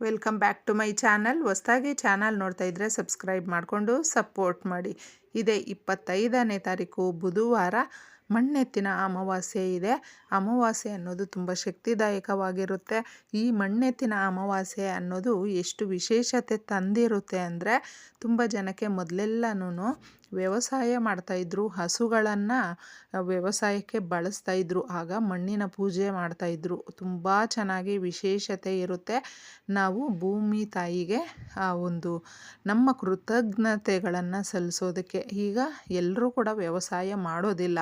Welcome back to my channel. ಹೊಸ್ದಾಗಿ channel ನೋಡ್ತಾ ಇದ್ದರೆ ಸಬ್ಸ್ಕ್ರೈಬ್ ಮಾಡಿಕೊಂಡು ಸಪೋರ್ಟ್ ಮಾಡಿ. ಇದೇ ಇಪ್ಪತ್ತೈದನೇ ತಾರೀಕು ಬುಧವಾರ ಮಣ್ಣೆತ್ತಿನ ಅಮಾವಾಸ್ಯೆ ಇದೆ. ಅಮಾವಾಸ್ಯೆ ಅನ್ನೋದು ತುಂಬ ಶಕ್ತಿದಾಯಕವಾಗಿರುತ್ತೆ. ಈ ಮಣ್ಣೆತ್ತಿನ ಅಮಾವಾಸ್ಯೆ ಅನ್ನೋದು ಎಷ್ಟು ವಿಶೇಷತೆ ತಂದಿರುತ್ತೆ ಅಂದರೆ ತುಂಬ ಜನಕ್ಕೆ ಮೊದಲೆಲ್ಲನೂ ವ್ಯವಸಾಯ ಮಾಡ್ತಾಯಿದ್ರು ಹಸುಗಳನ್ನು ವ್ಯವಸಾಯಕ್ಕೆ ಬಳಸ್ತಾಯಿದ್ರು ಆಗ ಮಣ್ಣಿನ ಪೂಜೆ ಮಾಡ್ತಾಯಿದ್ರು ತುಂಬ ಚೆನ್ನಾಗಿ ವಿಶೇಷತೆ ಇರುತ್ತೆ. ನಾವು ಭೂಮಿ ತಾಯಿಗೆ, ಆ, ಒಂದು ನಮ್ಮ ಕೃತಜ್ಞತೆಗಳನ್ನು ಸಲ್ಲಿಸೋದಕ್ಕೆ. ಈಗ ಎಲ್ಲರೂ ಕೂಡ ವ್ಯವಸಾಯ ಮಾಡೋದಿಲ್ಲ.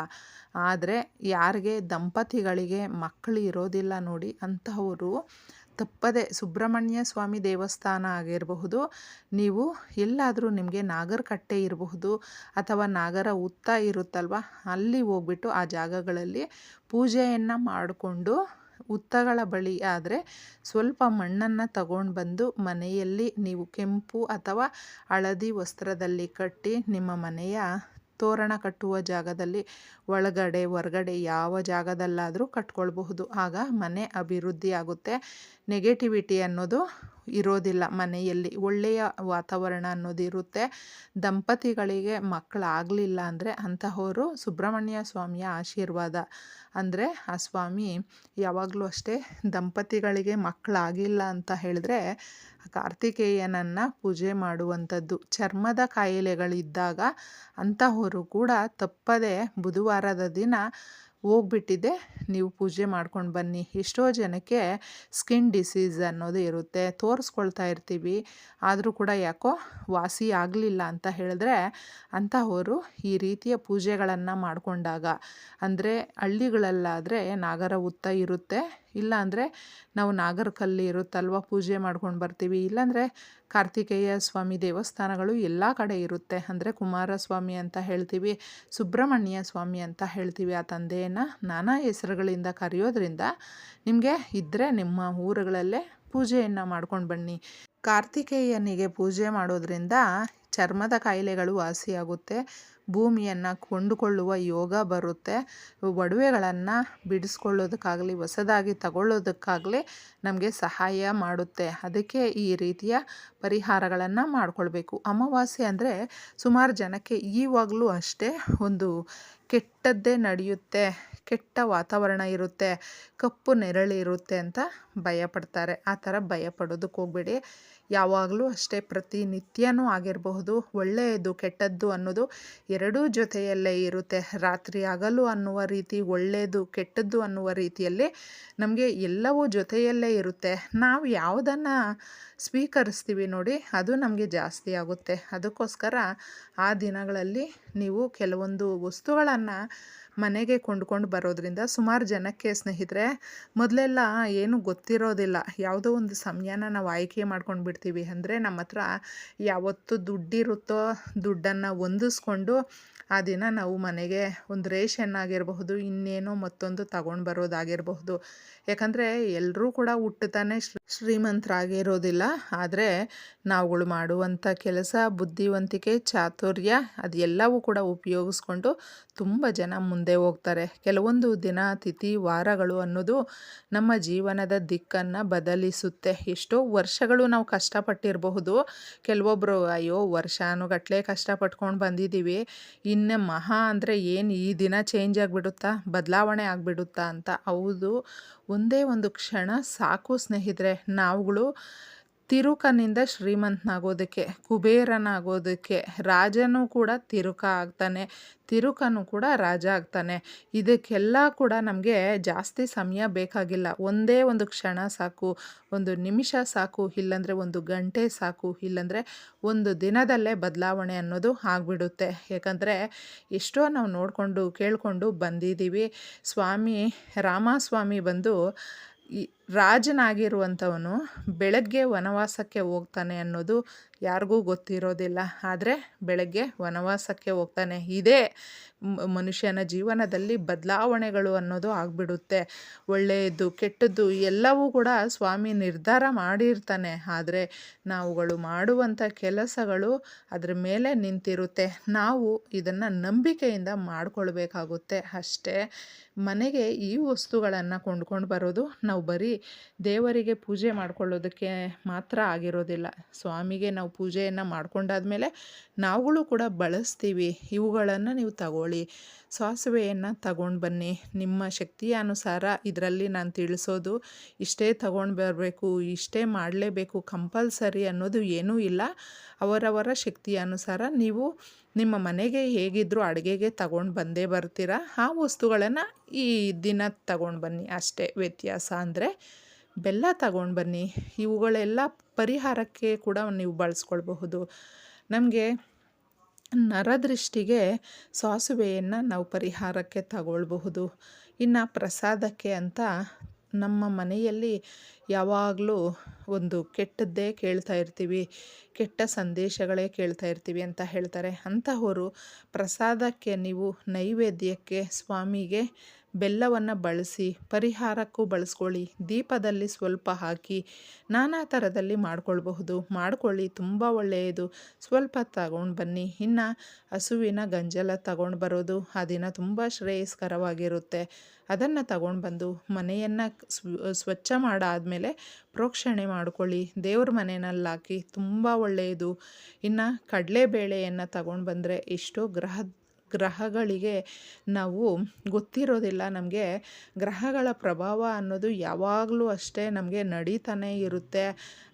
ಆದರೆ ಯಾರಿಗೆ, ದಂಪತಿಗಳಿಗೆ ಮಕ್ಕಳು ಇರೋದಿಲ್ಲ ನೋಡಿ ಅಂತಹವರು ತಪ್ಪದೆ ಸುಬ್ರಹ್ಮಣ್ಯ ಸ್ವಾಮಿ ದೇವಸ್ಥಾನ ಆಗಿರಬಹುದು, ನೀವು ಎಲ್ಲಾದರೂ ನಿಮಗೆ ನಾಗರಕಟ್ಟೆ ಇರಬಹುದು ಅಥವಾ ನಾಗರ ಉತ್ತ ಇರುತ್ತಲ್ವ, ಅಲ್ಲಿ ಹೋಗ್ಬಿಟ್ಟು ಆ ಜಾಗಗಳಲ್ಲಿ ಪೂಜೆಯನ್ನು ಮಾಡಿಕೊಂಡು ಉತ್ತಗಳ ಬಳಿ ಆದರೆ ಸ್ವಲ್ಪ ಮಣ್ಣನ್ನು ತಗೊಂಡು ಬಂದು ಮನೆಯಲ್ಲಿ ನೀವು ಕೆಂಪು ಅಥವಾ ಹಳದಿ ವಸ್ತ್ರದಲ್ಲಿ ಕಟ್ಟಿ ನಿಮ್ಮ ಮನೆಯ ತೋರಣ ಕಟ್ಟುವ ಜಾಗದಲ್ಲಿ ಒಳಗಡೆ ಹೊರಗಡೆ ಯಾವ ಜಾಗದಲ್ಲಾದರೂ ಕಟ್ಕೊಳ್ಬಹುದು. ಆಗ ಮನೆ ಅಭಿವೃದ್ಧಿ ಆಗುತ್ತೆ ನೆಗೆಟಿವಿಟಿ ಅನ್ನೋದು ಇರೋದಿಲ್ಲ ಮನೆಯಲ್ಲಿ. ಒಳ್ಳೆಯ ವಾತಾವರಣ ಅನ್ನೋದು ಇರುತ್ತೆ. ದಂಪತಿಗಳಿಗೆ ಮಕ್ಕಳಾಗಲಿಲ್ಲ ಅಂದರೆ ಅಂತಹವರು ಸುಬ್ರಹ್ಮಣ್ಯ ಸ್ವಾಮಿಯ ಆಶೀರ್ವಾದ. ಅಂದರೆ ಆ ಸ್ವಾಮಿ ಯಾವಾಗಲೂ ಅಷ್ಟೇ ದಂಪತಿಗಳಿಗೆ ಮಕ್ಕಳಾಗಿಲ್ಲ ಅಂತ ಹೇಳಿದ್ರೆ ಕಾರ್ತಿಕೇಯನನ್ನು ಪೂಜೆ ಮಾಡುವಂಥದ್ದು. ಚರ್ಮದ ಕಾಯಿಲೆಗಳಿದ್ದಾಗ ಅಂತಹವರು ಕೂಡ ತಪ್ಪದೆ ಬುಧವಾರದ ದಿನ ಹೋಗ್ಬಿಟ್ಟಿದೆ. ನೀವು ಪೂಜೆ ಮಾಡ್ಕೊಂಡು ಬನ್ನಿ. ಎಷ್ಟೋ ಜನಕ್ಕೆ ಸ್ಕಿನ್ ಡಿಸೀಸ್ ಅನ್ನೋದು ಇರುತ್ತೆ. ತೋರಿಸ್ಕೊಳ್ತಾ ಇರ್ತೀವಿ. ಆದರೂ ಕೂಡ ಯಾಕೋ ವಾಸಿ ಆಗಲಿಲ್ಲ ಅಂತ ಹೇಳಿದ್ರೆ ಅಂತಹವರು ಈ ರೀತಿಯ ಪೂಜೆಗಳನ್ನು ಮಾಡಿಕೊಂಡಾಗ. ಅಂದರೆ ಹಳ್ಳಿಗಳಲ್ಲಾದರೆ ನಾಗರ ಉತ್ತ ಇರುತ್ತೆ. ಇಲ್ಲಾಂದರೆ ನಾವು ನಾವು ನಾಗರಕಲ್ಲಿ ಇರುತ್ತಲ್ವ ಪೂಜೆ ಮಾಡ್ಕೊಂಡು ಬರ್ತೀವಿ. ಇಲ್ಲಾಂದರೆ ಕಾರ್ತಿಕೇಯ ಸ್ವಾಮಿ ದೇವಸ್ಥಾನಗಳು ಎಲ್ಲ ಕಡೆ ಇರುತ್ತೆ. ಅಂದರೆ ಕುಮಾರಸ್ವಾಮಿ ಅಂತ ಹೇಳ್ತೀವಿ, ಸುಬ್ರಹ್ಮಣ್ಯ ಸ್ವಾಮಿ ಅಂತ ಹೇಳ್ತೀವಿ ಆ ತಂದೆಯನ್ನು. ನಾನಾ ಹೆಸರುಗಳಿಂದ ಕರೆಯೋದ್ರಿಂದ ನಿಮಗೆ ಇದ್ದರೆ ನಿಮ್ಮ ಊರುಗಳಲ್ಲೇ ಪೂಜೆಯನ್ನು ಮಾಡ್ಕೊಂಡು ಬನ್ನಿ. ಕಾರ್ತಿಕೇಯನಿಗೆ ಪೂಜೆ ಮಾಡೋದ್ರಿಂದ ಚರ್ಮದ ಕಾಯಿಲೆಗಳು ವಾಸಿಯಾಗುತ್ತೆ. ಭೂಮಿಯನ್ನು ಕೊಂಡುಕೊಳ್ಳುವ ಯೋಗ ಬರುತ್ತೆ. ಒಡವೆಗಳನ್ನು ಬಿಡಿಸ್ಕೊಳ್ಳೋದಕ್ಕಾಗಲಿ, ಹೊಸದಾಗಿ ತಗೊಳ್ಳೋದಕ್ಕಾಗಲಿ ನಮಗೆ ಸಹಾಯ ಮಾಡುತ್ತೆ. ಅದಕ್ಕೆ ಈ ರೀತಿಯ ಪರಿಹಾರಗಳನ್ನು ಮಾಡಿಕೊಳ್ಬೇಕು. ಅಮಾವಾಸ್ಯೆ ಅಂದರೆ ಸುಮಾರು ಜನಕ್ಕೆ ಈವಾಗಲೂ ಅಷ್ಟೇ ಒಂದು ಕೆಟ್ಟದ್ದೇ ನಡೆಯುತ್ತೆ. ಕೆಟ್ಟ ವಾತಾವರಣ ಇರುತ್ತೆ. ಕಪ್ಪು ನೆರಳಿರುತ್ತೆ ಅಂತ ಭಯಪಡ್ತಾರೆ. ಆ ಥರ ಭಯಪಡೋದಕ್ಕೆ ಹೋಗಬೇಡಿ. ಯಾವಾಗಲೂ ಅಷ್ಟೇ ಪ್ರತಿನಿತ್ಯನೂ ಆಗಿರಬಹುದು. ಒಳ್ಳೆಯದು, ಕೆಟ್ಟದ್ದು ಅನ್ನೋದು ಎರಡೂ ಜೊತೆಯಲ್ಲೇ ಇರುತ್ತೆ. ರಾತ್ರಿ ಹಗಲು ಅನ್ನುವ ರೀತಿ, ಒಳ್ಳೆಯದು, ಕೆಟ್ಟದ್ದು ಅನ್ನುವ ರೀತಿಯಲ್ಲಿ ನಮಗೆ ಎಲ್ಲವೂ ಜೊತೆಯಲ್ಲೇ ಇರುತ್ತೆ. ನಾವು ಯಾವುದನ್ನು ಸ್ವೀಕರಿಸ್ತೀವಿ ನೋಡಿ, ಅದು ನಮಗೆ ಜಾಸ್ತಿ ಆಗುತ್ತೆ. ಅದಕ್ಕೋಸ್ಕರ ಆ ದಿನಗಳಲ್ಲಿ ನೀವು ಕೆಲವೊಂದು ವಸ್ತುಗಳನ್ನು ಮನೆಗೆ ಕೊಂಡ್ಕೊಂಡು ಬರೋದ್ರಿಂದ ಸುಮಾರು ಜನಕ್ಕೆ ಸ್ನೇಹಿತರೆ, ಮೊದಲೆಲ್ಲ ಏನು ಗೊತ್ತಿರೋದಿಲ್ಲ. ಯಾವುದೋ ಒಂದು ಸಮಯನ ನಾವು ಆಯ್ಕೆ ಮಾಡ್ಕೊಂಡು ಬಿಡ್ತೀವಿ. ಅಂದರೆ ನಮ್ಮ ಹತ್ರ ಯಾವತ್ತು ದುಡ್ಡಿರುತ್ತೋ ದುಡ್ಡನ್ನು ಹೊಂದಿಸ್ಕೊಂಡು ಆ ದಿನ ನಾವು ಮನೆಗೆ ಒಂದು ರೇಷನ್ ಆಗಿರಬಹುದು, ಇನ್ನೇನೋ ಮತ್ತೊಂದು ತಗೊಂಡು ಬರೋದಾಗಿರಬಹುದು. ಯಾಕಂದರೆ ಎಲ್ಲರೂ ಕೂಡ ಹುಟ್ಟುತ್ತಾನೆ ಶ್ರೀಮಂತರಾಗಿರೋದಿಲ್ಲ. ಆದರೆ ನಾವುಗಳು ಮಾಡುವಂಥ ಕೆಲಸ, ಬುದ್ಧಿವಂತಿಕೆ, ಚಾತುರ್ಯ ಅದೆಲ್ಲವೂ ಕೂಡ ಉಪಯೋಗಿಸ್ಕೊಂಡು ತುಂಬ ಜನ ಮುಂದೆ ಹೋಗ್ತಾರೆ. ಕೆಲವೊಂದು ದಿನ, ತಿಥಿ, ವಾರಗಳು ಅನ್ನೋದು ನಮ್ಮ ಜೀವನದ ದಿಕ್ಕನ್ನು ಬದಲಿಸುತ್ತೆ. ಎಷ್ಟೋ ವರ್ಷಗಳು ನಾವು ಕಷ್ಟಪಟ್ಟಿರಬಹುದು. ಕೆಲವೊಬ್ಬರು ಅಯ್ಯೋ ವರ್ಷಾನುಗಟ್ಟಲೆ ಕಷ್ಟಪಟ್ಕೊಂಡು ಬಂದಿದ್ದೀವಿ ಇನ್ನು ಮಹಾ ಅಂದರೆ ಏನು ಈ ದಿನ ಚೇಂಜ್ ಆಗಿಬಿಡುತ್ತಾ? ಬದಲಾವಣೆ ಆಗಿಬಿಡುತ್ತಾ? ಅಂತ. ಹೌದು, ಒಂದೇ ಒಂದು ಕ್ಷಣ ಸಾಕು ಸ್ನೇಹಿತರೆ. ನಾವುಗಳು ತಿರುಕನಿಂದ ಶ್ರೀಮಂತನಾಗೋದಕ್ಕೆ, ಕುಬೇರನಾಗೋದಕ್ಕೆ ರಾಜನೂ ಕೂಡ ತಿರುಕ ಆಗ್ತಾನೆ, ತಿರುಕನು ಕೂಡ ರಾಜ ಆಗ್ತಾನೆ. ಇದಕ್ಕೆಲ್ಲ ಕೂಡ ನಮಗೆ ಜಾಸ್ತಿ ಸಮಯ ಬೇಕಾಗಿಲ್ಲ. ಒಂದೇ ಒಂದು ಕ್ಷಣ ಸಾಕು, ಒಂದು ನಿಮಿಷ ಸಾಕು, ಇಲ್ಲಾಂದರೆ ಒಂದು ಗಂಟೆ ಸಾಕು, ಇಲ್ಲಾಂದರೆ ಒಂದು ದಿನದಲ್ಲೇ ಬದಲಾವಣೆ ಅನ್ನೋದು ಆಗಿಬಿಡುತ್ತೆ. ಯಾಕಂದರೆ ಎಷ್ಟೋ ನಾವು ನೋಡಿಕೊಂಡು, ಕೇಳಿಕೊಂಡು ಬಂದಿದ್ದೀವಿ. ಸ್ವಾಮಿ, ರಾಮಸ್ವಾಮಿ ಬಂದು ರಾಜನಾಗಿರುವಂಥವನು ಬೆಳಗ್ಗೆ ವನವಾಸಕ್ಕೆ ಹೋಗ್ತಾನೆ ಅನ್ನೋದು ಯಾರಿಗೂ ಗೊತ್ತಿರೋದಿಲ್ಲ. ಆದರೆ ಬೆಳಗ್ಗೆ ವನವಾಸಕ್ಕೆ ಹೋಗ್ತಾನೆ. ಇದೇ ಮನುಷ್ಯನ ಜೀವನದಲ್ಲಿ ಬದಲಾವಣೆಗಳು ಅನ್ನೋದು ಆಗಿಬಿಡುತ್ತೆ. ಒಳ್ಳೆಯದು, ಕೆಟ್ಟದ್ದು ಎಲ್ಲವೂ ಕೂಡ ಸ್ವಾಮಿ ನಿರ್ಧಾರ ಮಾಡಿರ್ತಾನೆ. ಆದರೆ ನಾವುಗಳು ಮಾಡುವಂಥ ಕೆಲಸಗಳು ಅದರ ಮೇಲೆ ನಿಂತಿರುತ್ತೆ. ನಾವು ಇದನ್ನು ನಂಬಿಕೆಯಿಂದ ಮಾಡಿಕೊಳ್ಬೇಕಾಗುತ್ತೆ. ಅಷ್ಟೇ. ಮನೆಗೆ ಈ ವಸ್ತುಗಳನ್ನು ಕೊಂಡ್ಕೊಂಡು ಬರೋದು ನಾವು ಬರೀ ದೇವರಿಗೆ ಪೂಜೆ ಮಾಡ್ಕೊಳ್ಳೋದಕ್ಕೆ ಮಾತ್ರ ಆಗಿರೋದಿಲ್ಲ. ಸ್ವಾಮಿಗೆ ನಾವು ಪೂಜೆಯನ್ನು ಮಾಡ್ಕೊಂಡಾದ್ಮೇಲೆ ನಾವುಗಳು ಕೂಡ ಬಳಸ್ತೀವಿ. ಇವುಗಳನ್ನು ನೀವು ತಗೊಳ್ಳಿ. ಸಾಸಿವೆಯನ್ನು ತಗೊಂಡು ಬನ್ನಿ. ನಿಮ್ಮ ಶಕ್ತಿಯ ಅನುಸಾರ ಇದರಲ್ಲಿ ನಾನು ತಿಳಿಸೋದು ಇಷ್ಟೇ ತಗೊಂಡು ಬರಬೇಕು, ಇಷ್ಟೇ ಮಾಡಲೇಬೇಕು ಕಂಪಲ್ಸರಿ ಅನ್ನೋದು ಏನೂ ಇಲ್ಲ. ಅವರವರ ಶಕ್ತಿಯ ಅನುಸಾರ ನೀವು ನಿಮ್ಮ ಮನೆಗೆ ಹೇಗಿದ್ದರೂ ಅಡುಗೆಗೆ ತಗೊಂಡು ಬಂದೇ ಬರ್ತೀರಾ. ಆ ವಸ್ತುಗಳನ್ನು ಈ ದಿನ ತಗೊಂಡು ಬನ್ನಿ. ಅಷ್ಟೇ ವ್ಯತ್ಯಾಸ ಅಂದರೆ ಬೆಲ್ಲ ತಗೊಂಡು ಬನ್ನಿ. ಇವುಗಳೆಲ್ಲ ಪರಿಹಾರಕ್ಕೆ ಕೂಡ ನೀವು ಬಳಸ್ಕೊಳ್ಬಹುದು. ನಮಗೆ ನರದೃಷ್ಟಿಗೆ ಸಾಸುವೆಯನ್ನು ನಾವು ಪರಿಹಾರಕ್ಕೆ ತಗೊಳ್ಬಹುದು. ಇನ್ನು ಪ್ರಸಾದಕ್ಕೆ ಅಂತ ನಮ್ಮ ಮನೆಯಲ್ಲಿ ಯಾವಾಗಲೂ ಒಂದು ಕೆಟ್ಟದ್ದೇ ಕೇಳ್ತಾ ಇರ್ತೀವಿ, ಕೆಟ್ಟ ಸಂದೇಶಗಳೇ ಕೇಳ್ತಾ ಇರ್ತೀವಿ ಅಂತ ಹೇಳ್ತಾರೆ. ಅಂತಹವರು ಪ್ರಸಾದಕ್ಕೆ ನೀವು ನೈವೇದ್ಯಕ್ಕೆ ಸ್ವಾಮಿಗೆ ಬೆಲ್ಲವನ್ನು ಬಳಸಿ ಪರಿಹಾರಕ್ಕೂ ಬಳಸ್ಕೊಳ್ಳಿ. ದೀಪದಲ್ಲಿ ಸ್ವಲ್ಪ ಹಾಕಿ ನಾನಾ ಥರದಲ್ಲಿ ಮಾಡ್ಕೊಳ್ಬಹುದು. ಮಾಡ್ಕೊಳ್ಳಿ, ತುಂಬ ಒಳ್ಳೆಯದು. ಸ್ವಲ್ಪ ತಗೊಂಡು ಬನ್ನಿ. ಇನ್ನು ಹಸುವಿನ ಗಂಜಲ ತಗೊಂಡು ಬರೋದು ಆ ದಿನ ತುಂಬ ಶ್ರೇಯಸ್ಕರವಾಗಿರುತ್ತೆ. ಅದನ್ನು ತಗೊಂಡು ಬಂದು ಮನೆಯನ್ನು ಸ್ವಚ್ಛ ಮಾಡಾದಮೇಲೆ ಪ್ರೋಕ್ಷಣೆ ಮಾಡ್ಕೊಳ್ಳಿ. ದೇವ್ರ ಮನೆಯಲ್ಲಿ ಹಾಕಿ ತುಂಬ ಒಳ್ಳೆಯದು. ಇನ್ನು ಕಡಲೆಬೇಳೆಯನ್ನು ತಗೊಂಡು ಬಂದರೆ ಎಷ್ಟೋ ಗ್ರಹ ಗ್ರಹಗಳಿಗೆ ನಾವು ಗೊತ್ತಿರೋದಿಲ್ಲ. ನಮಗೆ ಗ್ರಹಗಳ ಪ್ರಭಾವ ಅನ್ನೋದು ಯಾವಾಗಲೂ ಅಷ್ಟೇ ನಮಗೆ ನಡೀತಾನೆ ಇರುತ್ತೆ.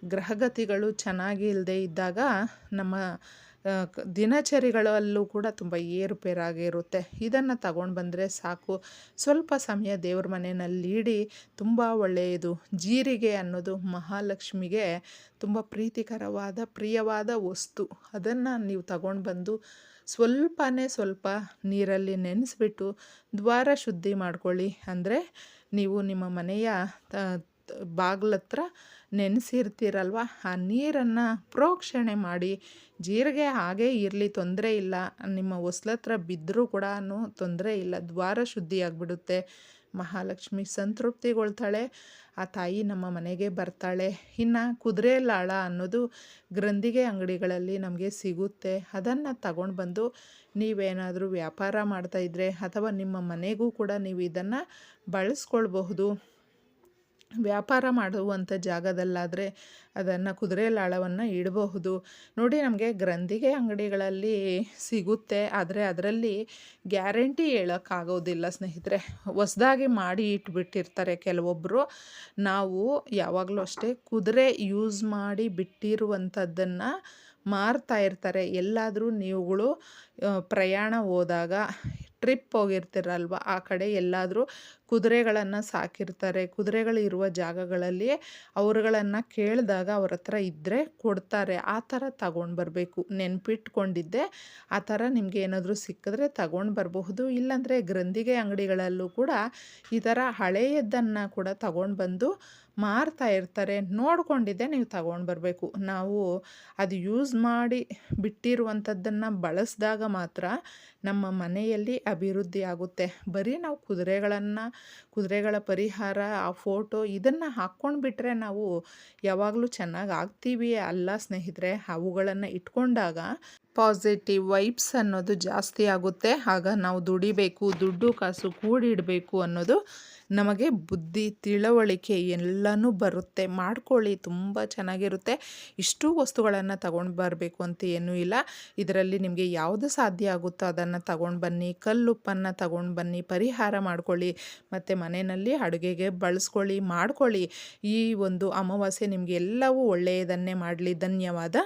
ಗ್ರಹಗತಿಗಳು ಚೆನ್ನಾಗಿ ಇಲ್ಲದೆ ಇದ್ದಾಗ ನಮ್ಮ ದಿನಚರಿಗಳಲ್ಲೂ ಕೂಡ ತುಂಬ ಏರುಪೇರಾಗಿರುತ್ತೆ. ಇದನ್ನು ತಗೊಂಡು ಬಂದರೆ ಸಾಕು. ಸ್ವಲ್ಪ ಸಮಯ ದೇವ್ರ ಮನೆಯಲ್ಲಿ ಇಡಿ, ತುಂಬ ಒಳ್ಳೆಯದು. ಜೀರಿಗೆ ಅನ್ನೋದು ಮಹಾಲಕ್ಷ್ಮಿಗೆ ತುಂಬ ಪ್ರೀತಿಕರವಾದ, ಪ್ರಿಯವಾದ ವಸ್ತು. ಅದನ್ನು ನೀವು ತಗೊಂಡು ಬಂದು ಸ್ವಲ್ಪನೇ ಸ್ವಲ್ಪ ನೀರಲ್ಲಿ ನೆನೆಸ್ಬಿಟ್ಟು ದ್ವಾರ ಶುದ್ಧಿ ಮಾಡ್ಕೊಳ್ಳಿ. ಅಂದರೆ ನೀವು ನಿಮ್ಮ ಮನೆಯ ಬಾಗ್ಲತ್ರ ನೆನೆಸಿರ್ತೀರಲ್ವ? ಆ ನೀರನ್ನು ಪ್ರೋಕ್ಷಣೆ ಮಾಡಿ. ಜೀರಿಗೆ ಹಾಗೇ ಇರಲಿ, ತೊಂದರೆ ಇಲ್ಲ. ನಿಮ್ಮ ಹೊಸ್ಲತ್ರ ಬಿದ್ದರೂ ಕೂಡ ತೊಂದರೆ ಇಲ್ಲ. ದ್ವಾರ ಶುದ್ಧಿಯಾಗಿಬಿಡುತ್ತೆ ಮಹಾಲಕ್ಷ್ಮಿ ಸಂತೃಪ್ತಿಗೊಳ್ತಾಳೆ. ಆ ತಾಯಿ ನಮ್ಮ ಮನೆಗೆ ಬರ್ತಾಳೆ. ಇನ್ನು ಕುದುರೆ ಲಾಳ ಅನ್ನೋದು ಗ್ರಂಥಿಗೆ ಅಂಗಡಿಗಳಲ್ಲಿ ನಮಗೆ ಸಿಗುತ್ತೆ. ಅದನ್ನು ತಗೊಂಡು ಬಂದು ನೀವೇನಾದರೂ ವ್ಯಾಪಾರ ಮಾಡ್ತಾಯಿದ್ರೆ ಅಥವಾ ನಿಮ್ಮ ಮನೆಗೂ ಕೂಡ ನೀವು ಇದನ್ನು ಬಳಸ್ಕೊಳ್ಬಹುದು. ವ್ಯಾಪಾರ ಮಾಡುವಂಥ ಜಾಗದಲ್ಲಾದರೆ ಅದನ್ನು ಕುದುರೆ ಲಾಳವನ್ನು ಇಡಬಹುದು. ನೋಡಿ ನಮಗೆ ಗ್ರಂಥಿಗೆ ಅಂಗಡಿಗಳಲ್ಲಿ ಸಿಗುತ್ತೆ, ಆದರೆ ಅದರಲ್ಲಿ ಗ್ಯಾರಂಟಿ ಹೇಳೋಕ್ಕಾಗೋದಿಲ್ಲ ಸ್ನೇಹಿತರೆ. ಹೊಸದಾಗಿ ಮಾಡಿ ಇಟ್ಬಿಟ್ಟಿರ್ತಾರೆ ಕೆಲವೊಬ್ಬರು ನಾವು ಯಾವಾಗಲೂ ಅಷ್ಟೇ ಕುದುರೆ ಯೂಸ್ ಮಾಡಿ ಬಿಟ್ಟಿರುವಂಥದ್ದನ್ನು ಮಾರ್ತಾ ಇರ್ತಾರೆ. ಎಲ್ಲಾದರೂ ನೀವುಗಳು ಪ್ರಯಾಣ ಹೋದಾಗ ಟ್ರಿಪ್ ಹೋಗಿರ್ತೀರಲ್ವ, ಆ ಕಡೆ ಎಲ್ಲಾದರೂ ಕುದುರೆಗಳನ್ನು ಸಾಕಿರ್ತಾರೆ. ಕುದುರೆಗಳಿರುವ ಜಾಗಗಳಲ್ಲಿ ಅವರುಗಳನ್ನು ಕೇಳಿದಾಗ ಅವ್ರ ಹತ್ರ ಇದ್ದರೆ ಕೊಡ್ತಾರೆ. ಆ ಥರ ತಗೊಂಡು ಬರಬೇಕು. ನೆನ್ಪಿಟ್ಕೊಂಡಿದ್ದೆ, ಆ ಥರ ನಿಮಗೆ ಏನಾದರೂ ಸಿಕ್ಕಿದ್ರೆ ತಗೊಂಡು ಬರಬಹುದು. ಇಲ್ಲಾಂದರೆ ಗ್ರಂಥಿಗೆ ಅಂಗಡಿಗಳಲ್ಲೂ ಕೂಡ ಈ ಥರ ಹಳೆಯದ್ದನ್ನು ಕೂಡ ತಗೊಂಡು ಬಂದು ಮಾರ್ತಾ ಇರ್ತಾರೆ, ನೋಡ್ಕೊಂಡಿದ್ದೆ ನೀವು ತಗೊಂಡು ಬರಬೇಕು. ನಾವು ಅದು ಯೂಸ್ ಮಾಡಿ ಬಿಟ್ಟಿರುವಂಥದ್ದನ್ನು ಬಳಸಿದಾಗ ಮಾತ್ರ ನಮ್ಮ ಮನೆಯಲ್ಲಿ ಅಭಿವೃದ್ಧಿ ಆಗುತ್ತೆ. ಬರೀ ನಾವು ಕುದುರೆಗಳನ್ನು, ಕುದುರೆಗಳ ಪರಿಹಾರ, ಆ ಫೋಟೋ ಇದನ್ನು ಹಾಕ್ಕೊಂಡು ಬಿಟ್ಟರೆ ನಾವು ಯಾವಾಗಲೂ ಚೆನ್ನಾಗಿ ಆಗ್ತೀವಿ ಅಲ್ಲ ಸ್ನೇಹಿತರೆ. ಅವುಗಳನ್ನು ಇಟ್ಕೊಂಡಾಗ ಪಾಸಿಟಿವ್ ವೈಬ್ಸ್ ಅನ್ನೋದು ಜಾಸ್ತಿ ಆಗುತ್ತೆ. ಆಗ ನಾವು ದುಡಿಬೇಕು, ದುಡ್ಡು ಕಾಸು ಕೂಡಿಡಬೇಕು ಅನ್ನೋದು ನಮಗೆ ಬುದ್ಧಿ ತಿಳುವಳಿಕೆ ಎಲ್ಲನೂ ಬರುತ್ತೆ. ಮಾಡ್ಕೊಳ್ಳಿ, ತುಂಬ ಚೆನ್ನಾಗಿರುತ್ತೆ. ಇಷ್ಟು ವಸ್ತುಗಳನ್ನು ತಗೊಂಡು ಬರಬೇಕು ಅಂತ ಏನೂ ಇಲ್ಲ. ಇದರಲ್ಲಿ ನಿಮಗೆ ಯಾವುದು ಸಾಧ್ಯ ಆಗುತ್ತೋ ಅದನ್ನು ತಗೊಂಡು ಬನ್ನಿ, ಕಲ್ಲುಪ್ಪನ್ನು ತಗೊಂಡು ಬನ್ನಿ, ಪರಿಹಾರ ಮಾಡ್ಕೊಳ್ಳಿ, ಮತ್ತು ಮನೆಯಲ್ಲಿ ಅಡುಗೆಗೆ ಬಳಸ್ಕೊಳ್ಳಿ, ಮಾಡ್ಕೊಳ್ಳಿ. ಈ ಒಂದು ಅಮಾವಾಸ್ಯೆ ನಿಮಗೆ ಎಲ್ಲವೂ ಒಳ್ಳೆಯದನ್ನೇ ಮಾಡಲಿ. ಧನ್ಯವಾದ.